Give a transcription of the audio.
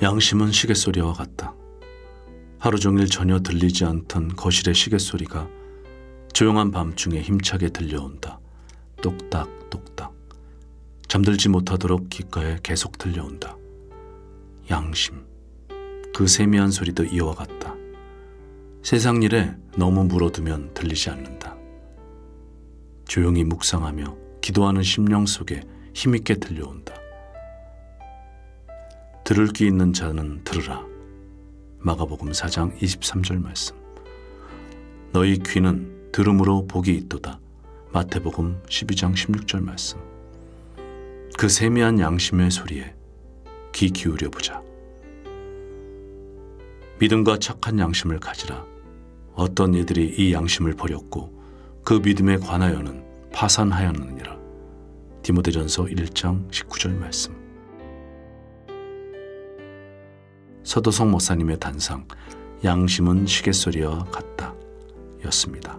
양심은 시계소리와 같다. 하루 종일 전혀 들리지 않던 거실의 시계소리가 조용한 밤중에 힘차게 들려온다. 똑딱 똑딱. 잠들지 못하도록 귓가에 계속 들려온다. 양심. 그 세미한 소리도 이와 같다. 세상 일에 너무 물어두면 들리지 않는다. 조용히 묵상하며 기도하는 심령 속에 힘있게 들려온다. 들을 귀 있는 자는 들으라. 마가복음 4장 23절 말씀. 너희 귀는 들음으로 복이 있도다. 마태복음 12장 16절 말씀. 그 세미한 양심의 소리에 귀 기울여 보자. 믿음과 착한 양심을 가지라. 어떤 이들이 이 양심을 버렸고 그 믿음에 관하여는 파산하였느니라. 디모데전서 1장 19절 말씀. 서도성 목사님의 단상 양심은 시계소리와 같다 였습니다.